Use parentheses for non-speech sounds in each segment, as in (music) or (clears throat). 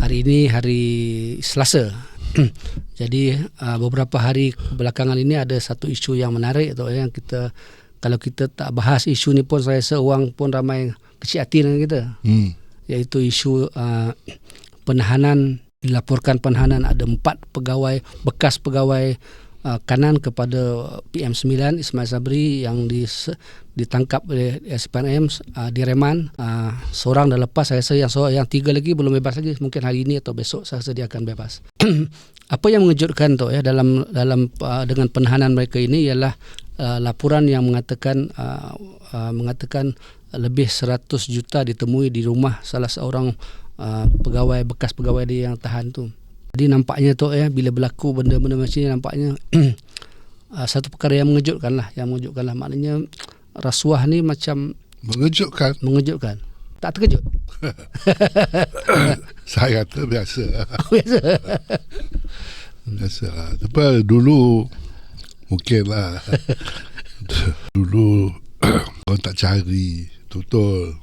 hari ini hari Selasa. Jadi uh, beberapa hari belakangan ini ada satu isu yang menarik tu yang kita kalau kita tak bahas isu ni pun saya rasa orang pun ramai kecil hati dengan kita. Hmm. Iaitu isu uh, penahanan dilaporkan penahanan ada empat pegawai bekas pegawai uh, kanan kepada PM9 Ismail Sabri yang di, ditangkap oleh SPNM uh, di Reman. Uh, seorang dah lepas saya rasa yang seorang yang tiga lagi belum bebas lagi. Mungkin hari ini atau besok saya rasa dia akan bebas. (clears throat) Apa yang mengejutkan tu ya dalam dalam uh, dengan penahanan mereka ini ialah uh, laporan yang mengatakan uh, uh, mengatakan lebih 100 juta ditemui di rumah salah seorang uh, pegawai bekas pegawai dia yang tahan tu jadi nampaknya tu ya bila berlaku benda-benda macam ni nampaknya uh, (clears throat) satu perkara yang mengejutkan lah, yang mengejutkan lah. Maknanya rasuah ni macam Mengejutkan. mengejutkan. Tak terkejut? (coughs) (coughs) Saya kata biasa. (laughs) Biasa. biasa. Tapi dulu mungkin lah. (laughs) dulu (coughs) orang tak cari betul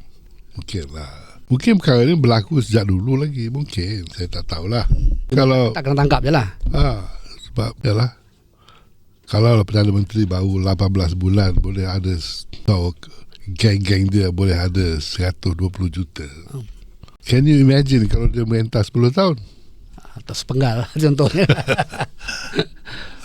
mungkin lah. Mungkin perkara ni berlaku sejak dulu lagi. Mungkin. Saya tak tahulah. Kalau... tak kena tangkap je lah. Ha, sebab yalah. Kalau Perdana Menteri baru 18 bulan boleh ada tahu geng-geng dia boleh ada 120 juta. Can you imagine kalau dia merentah 10 tahun? Atau sepenggal contohnya. (laughs)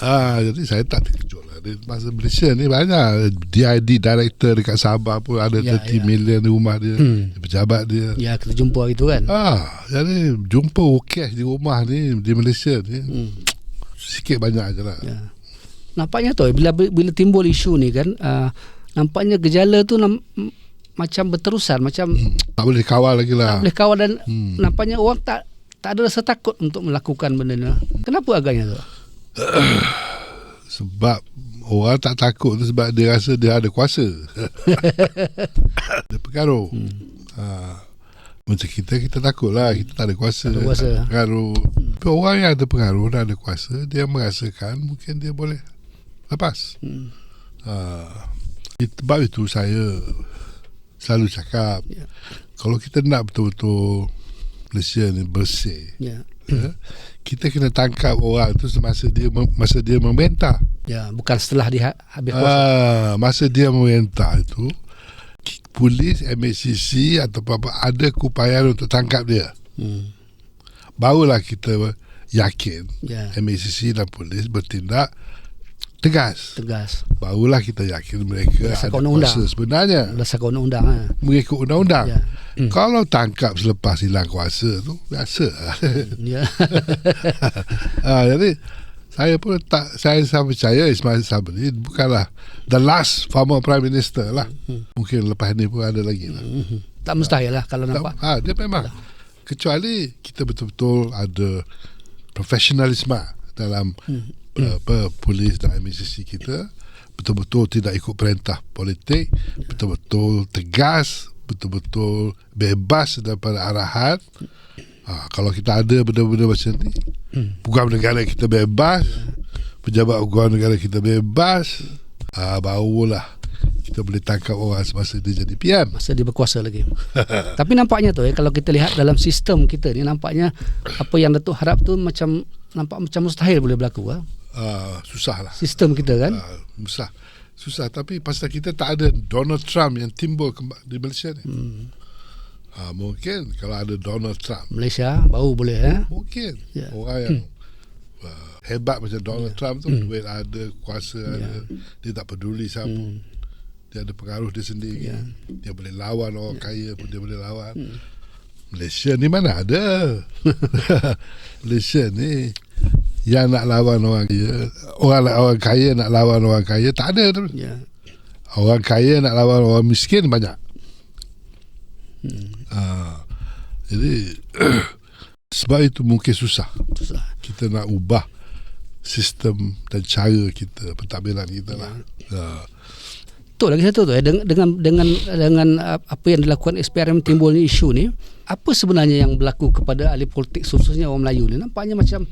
Ah, jadi saya tak terkejut lah. Di masa Malaysia ni banyak DID director dekat Sabah pun ada Ya, 30 ya. million di rumah dia. Hmm. Pejabat dia. ya, kita jumpa hari tu kan. Ah, jadi jumpa cash di rumah ni di Malaysia ni Hmm. sikit banyak je lah. Ya. Nampaknya tu bila bila timbul isu ni kan uh, nampaknya gejala tu nam, macam berterusan macam Tak boleh kawal lagi tak lah. boleh kawal dan Hmm. nampaknya orang tak tak ada rasa takut untuk melakukan benda ni. Kenapa agaknya tu? (sighs) Sebab orang tak takut tu sebab dia rasa dia ada kuasa. (laughs) dia pengaruh. Hmm. Ha, macam kita, kita takut lah. Kita tak ada kuasa. Tak ada kuasa. Tak pengaruh. Tapi orang yang ada pengaruh dan ada kuasa, dia merasakan mungkin dia boleh lepas. Hmm. Ha, itu- sebab itu saya selalu cakap, Ya. kalau kita nak betul-betul Malaysia ni bersih, Ya. ya, (clears throat) kita kena tangkap orang tu semasa dia masa dia membentah. Ya, bukan setelah dia habis kuasa. Ah, masa dia membentah itu polis MACC atau apa ada keupayaan untuk tangkap dia. Hmm. Barulah kita yakin Ya, MACC dan polis bertindak tegas. tegas. Barulah kita yakin mereka Berdasarkan ada undang-undang. kuasa sebenarnya Berdasarkan undang-undang ha. mengikut undang-undang. Ya. Hmm. Kalau tangkap selepas hilang kuasa tu biasa. Ya. (laughs) ah, jadi saya pun tak saya sangat percaya Ismail Sabri bukanlah the last former prime minister lah. Mungkin lepas ni pun ada lagi lah. Mhm. tak mustahil lah kalau nampak. Ha, dia memang kecuali kita betul-betul ada profesionalisme dalam uh, apa, polis dan MSC kita betul-betul tidak ikut perintah politik betul-betul tegas betul-betul bebas daripada arahan ha, kalau kita ada benda-benda macam ni pegawai negara kita bebas pejabat pegawai negara kita bebas ha, barulah kita boleh tangkap orang semasa dia jadi PM masa dia berkuasa lagi. (laughs) Tapi nampaknya tu ya kalau kita lihat dalam sistem kita ni nampaknya apa yang Datuk harap tu macam nampak macam mustahil boleh berlaku ha? Uh, susah lah. Sistem kita kan. uh, susah. Susah tapi pasal kita tak ada Donald Trump yang timbul di Malaysia ni. Hmm. uh, mungkin kalau ada Donald Trump. Malaysia baru boleh eh. mungkin. Ya. orang yang uh, hebat macam Donald Trump tu duit ada kuasa ada dia tak peduli siapa. Hmm. dia ada pengaruh dia sendiri. Ya. dia boleh lawan orang kaya pun dia boleh lawan. Malaysia ni mana ada? (laughs) Malaysia ni yang nak lawan orang kaya. Orang orang kaya nak lawan orang kaya tak ada tu. Ya. orang kaya nak lawan orang miskin banyak. Hmm. Ah, jadi (clears throat) sebab itu mungkin susah. Susah. kita nak ubah sistem dan cara kita pentadbiran kita lah. Ah. Betul lagi satu tu eh. Dengan dengan dengan apa yang dilakukan SPRM timbulnya isu ni apa sebenarnya yang berlaku kepada ahli politik khususnya orang Melayu ni? Nampaknya macam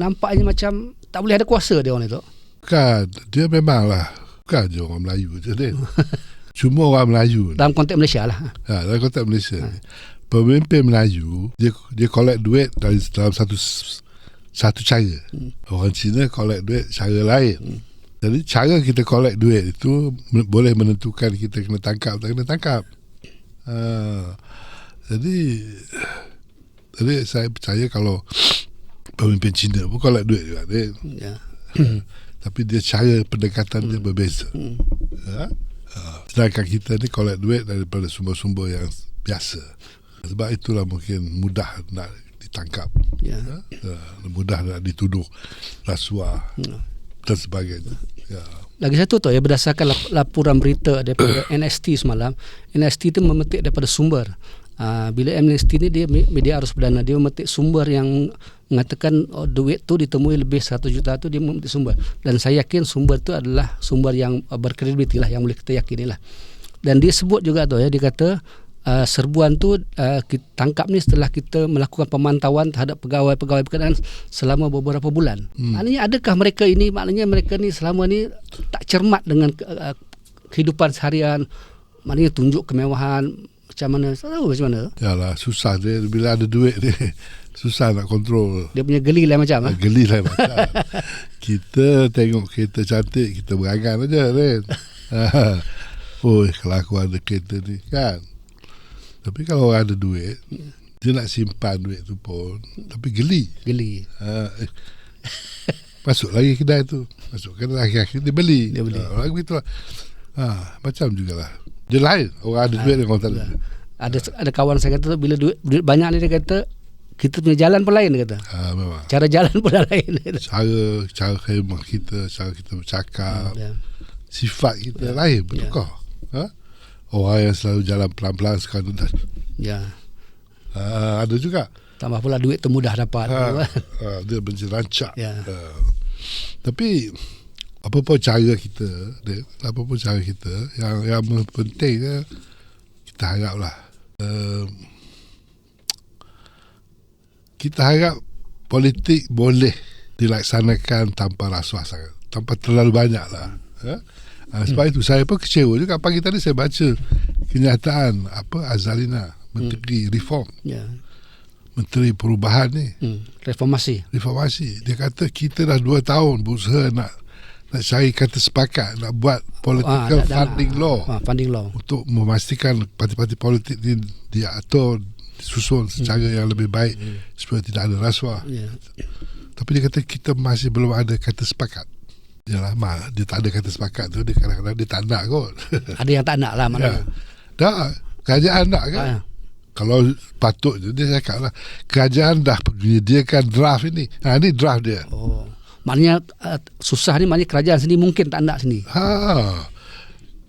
nampaknya macam tak boleh ada kuasa dia orang itu. Kan Dia memanglah Bukan je orang Melayu je dia (laughs) Cuma orang Melayu Dalam konteks Malaysia lah. ha, Dalam konteks Malaysia ni pemimpin Melayu dia dia collect duit dari dalam satu satu cara. Hmm. Orang Cina collect duit cara lain. Hmm. Jadi cara kita collect duit itu boleh menentukan kita kena tangkap atau kena tangkap. Uh, jadi jadi saya percaya kalau pemimpin Cina pun collect duit juga dia. Ya. (clears throat) Tapi dia cara pendekatan hmm. dia berbeza. Hmm. Ya? Uh, sedangkan kita ni collect duit daripada sumber-sumber yang biasa. Sebab itulah mungkin mudah nak ditangkap. Ya. Uh, mudah nak dituduh rasuah ya. dan sebagainya. Ya. Lagi satu tu ya berdasarkan laporan berita daripada (clears throat) NST semalam, NST itu memetik daripada sumber. Uh, bila NST ni dia media arus perdana dia memetik sumber yang mengatakan oh, duit tu ditemui lebih 100 juta tu dia memetik sumber dan saya yakin sumber tu adalah sumber yang berkredibiliti lah yang boleh kita yakini lah dan dia sebut juga tu ya dia kata uh, serbuan tu uh, kita tangkap ni setelah kita melakukan pemantauan terhadap pegawai-pegawai berkenaan selama beberapa bulan. Hmm. Maknanya adakah mereka ini maknanya mereka ni selama ni tak cermat dengan uh, kehidupan seharian maknanya tunjuk kemewahan macam mana? Tahu macam mana. Yalah susah dia. Bila ada duit dia (laughs) susah nak kontrol. Dia punya geli lah macam ha? geli lah macam. (laughs) Kita tengok kereta cantik kita berangan aja kan oh kalau aku ada kereta ni kan? Tapi kalau orang ada duit Dia nak simpan duit tu pun Tapi geli. Geli. Ha, eh. Masuk lagi kedai tu. Masuk kedai akhir-akhir Dia beli. Dia beli. Ha, Orang begitu lah. Ha, Macam jugalah Dia lain Orang ada duit ha, Orang tak ada duit ada ada kawan saya kata bila duit, duit banyak ni dia kata kita punya jalan pun lain dia kata. Ha, memang. Cara jalan pun lain. Cara cara khidmat kita, cara kita bercakap, ya. sifat kita ya. lain betul ya. Ha? orang yang selalu jalan pelan-pelan sekarang dah. Ya. Uh, ada juga. Tambah pula duit tu mudah dapat. Ha, uh, dia berjerancak. Ya. Uh, tapi apa pun cara kita, apa pun cara kita, yang yang penting kita haraplah. Uh, kita harap politik boleh dilaksanakan tanpa rasuah sangat. Tanpa terlalu banyak lah. Uh, Ha, sebab hmm. itu saya pun kecewa juga pagi tadi saya baca kenyataan apa Azalina Menteri hmm. Reform. Yeah. Menteri Perubahan ni. Hmm. Reformasi. Reformasi. Dia kata kita dah dua tahun berusaha nak nak cari kata sepakat nak buat political ah, funding law. Ah, funding law. Untuk memastikan parti-parti politik ni diatur disusun secara hmm. yang lebih baik hmm. supaya tidak ada rasuah. Yeah. Tapi dia kata kita masih belum ada kata sepakat. Yalah, mak, dia tak ada kata sepakat tu Dia kadang-kadang dia tak nak kot (laughs) Ada yang tak nak lah mana ya. Dah, kerajaan nak kan ha, ya. Kalau patut Dia cakap lah Kerajaan dah menyediakan draft ini ha, Ini draft dia oh. Maknanya uh, susah ni Maknanya kerajaan sini mungkin tak nak sini ha.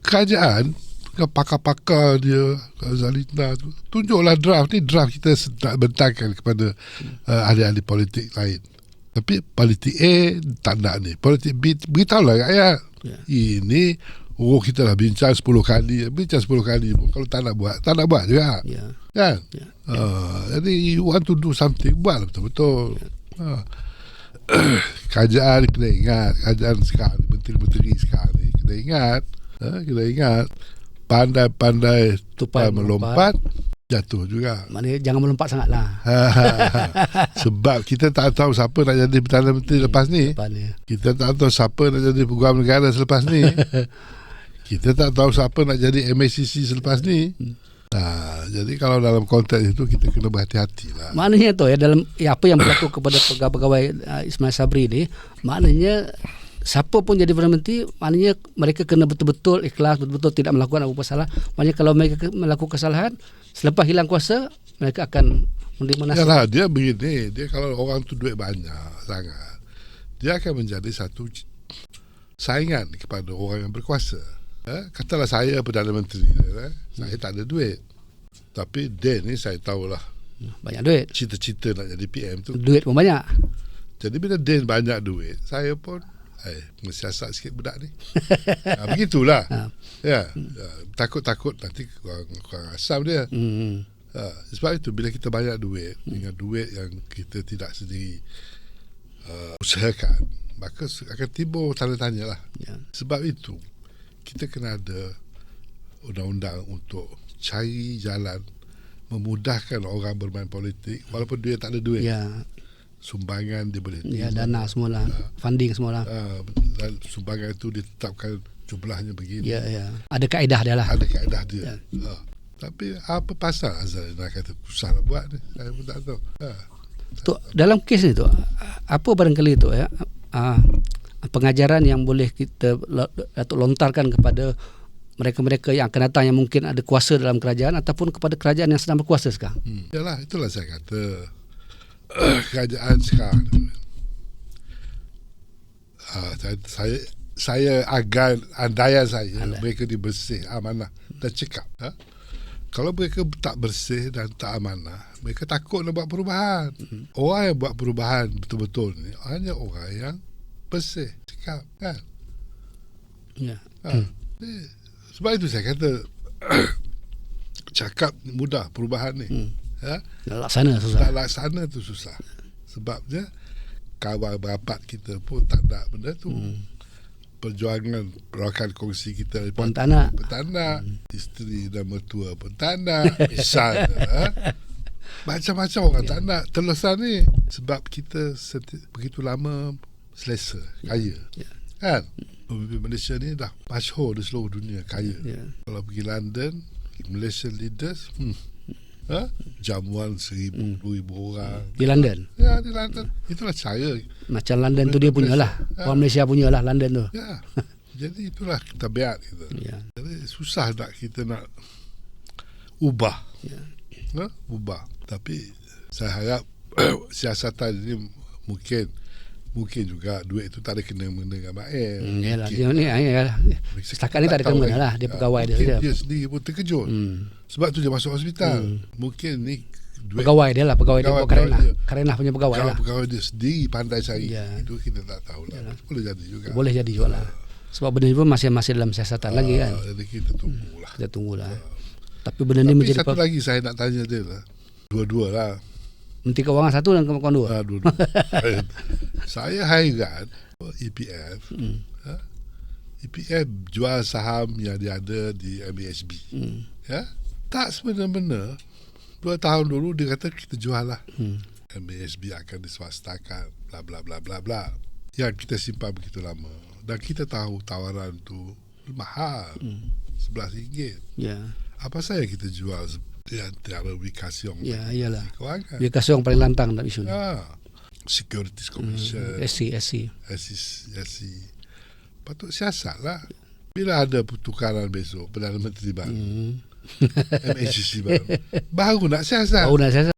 Kerajaan pakar-pakar dia Zalina tu tunjuklah draft ni draft kita nak bentangkan kepada uh, ahli-ahli politik lain tapi politik A tak nak ni. Politik B beritahulah rakyat. Yeah. Ini oh kita dah bincang 10 kali. Bincang 10 kali. Kalau tak nak buat, tak nak buat juga. Yeah. Kan? Yeah. Uh, jadi you want to do something, buat betul-betul. Yeah. Uh. (coughs) Kerajaan kena ingat. Kerajaan sekarang menteri-menteri sekarang ni kena ingat. Uh, kena ingat. Pandai-pandai tupai melompat. melompat jatuh juga. Maknanya jangan melompat sangatlah. (laughs) Sebab kita tak tahu siapa nak jadi Perdana Menteri hmm, lepas ni. Lepas ni. Kita tak tahu siapa nak jadi Peguam Negara selepas ni. (laughs) kita tak tahu siapa nak jadi MACC selepas ni. Hmm. Nah, jadi kalau dalam konteks itu kita kena berhati-hati lah. Maknanya tu ya dalam ya, apa yang berlaku kepada pegawai-pegawai uh, Ismail Sabri ni, maknanya siapa pun jadi Perdana Menteri maknanya mereka kena betul-betul ikhlas betul-betul tidak melakukan apa-apa salah. Maknanya kalau mereka melakukan kesalahan selepas hilang kuasa mereka akan menerima nasib Yalah, dia begini dia kalau orang tu duit banyak sangat dia akan menjadi satu saingan kepada orang yang berkuasa eh? katalah saya Perdana Menteri eh? saya tak ada duit tapi dia ni saya tahulah banyak duit cita-cita nak jadi PM tu duit pun banyak jadi bila dia banyak duit saya pun eh, mensiasat sikit budak ni. (laughs) ha, begitulah. Ha. Ya, hmm. takut-takut nanti kurang, kurang asam dia. Hmm. Ha, sebab itu bila kita banyak duit hmm. dengan duit yang kita tidak sendiri uh, usahakan, maka akan timbul tanda tanya lah. Ya. Sebab itu kita kena ada undang-undang untuk cari jalan memudahkan orang bermain politik walaupun dia tak ada duit. Ya, Sumbangan dia boleh ya dana semualah, funding semualah. Uh, dan sumbangan itu ditetapkan jumlahnya begini. Ya, ya. Ada kaedah dia lah. Ada kaedah dia. Ya. Uh, tapi apa pasal Azhar nak kata susah nak buat ni? Saya pun tak tahu. Uh. Tok, dalam kes ni tu apa barangkali tu ya uh, pengajaran yang boleh kita Datuk lontarkan kepada mereka-mereka yang akan datang yang mungkin ada kuasa dalam kerajaan ataupun kepada kerajaan yang sedang berkuasa sekarang. Hmm. Yalah, itulah saya kata (clears throat) kerajaan sekarang. Uh, saya, saya saya agan andaian saya Andai. mereka dibersih amanah dan cekap ha? kalau mereka tak bersih dan tak amanah mereka takut nak buat perubahan Mhm. orang yang buat perubahan betul-betul ni hanya orang yang bersih cekap kan Ya. ha. Ni, sebab itu saya kata (coughs) cakap mudah perubahan ni Hmm. ha? Nak laksana susah. tak laksana tu susah sebabnya kawan berapat kita pun tak nak benda tu Hmm. perjuangan rakan kongsi kita Pun tak nak. pun tak nak isteri dan mertua pun tak nak misalnya (laughs) ha? macam-macam orang tak nak telusan ni sebab kita seti- begitu lama selesa kaya Ya. kan pemimpin Malaysia ni dah masyhur di seluruh dunia kaya Ya. kalau pergi London Malaysian leaders hmm, ha? jamuan seribu Hmm. dua ribu orang Di London. ya di London itulah cara Macam London tu dia punya lah. Ha. Orang Malaysia punya lah London tu. ya (laughs) jadi itulah tabiat kita Ya. Jadi susah nak kita nak ubah. Ya. Ha? Ubah. Tapi saya harap (coughs) siasatan ini mungkin mungkin juga duit itu tak ada kena mengena dengan Mael. Hmm, yalah. Dia ni yalah. Setakat ni tak ada tahu kena lagi. lah. Dia Ha, pegawai dia je. Dia sendiri pun terkejut. Hmm. Sebab tu dia masuk hospital. Hmm. Mungkin ni duit Pegawai dia lah. Pegawai dia. Pegawai- dia. Karenah punya pegawai kalau lah. pegawai dia sendiri pandai cari. Ya. Itu kita tak tahu lah. Yalah. Boleh jadi juga. Boleh jadi juga lah. Sebab benda ni pun masih masih dalam siasatan lagi kan. Ah, Jadi kita tunggulah. Kita tunggulah. Tapi benda ni Tapi menjadi satu lagi saya nak tanya dia lah. Dua-dua lah. Menteri Keuangan satu dan Keuangan dua. Ha, dua-dua. (laughs) saya hairan EPF. Hmm. Ha? EPF jual saham yang dia ada di MASB. Hmm. Ya? Tak sebenar-benar. Dua tahun dulu dia kata kita jual lah. Hmm. MASB akan diswastakan. Bla bla bla bla bla. Yang kita simpan begitu lama. Dan kita tahu tawaran tu mahal. Hmm. RM11. Ya. Apa saya kita jual antara Wikasiong Ya, iyalah. Kewangan. Kasih orang paling lantang dalam isu ni. Ah, Securities Commission. Hmm. SC, SC. SC, SC. Patut siasat lah. Bila ada pertukaran besok Perdana Menteri baru Hmm. MHC baru (laughs) Baru nak siasat Baru nak siasat.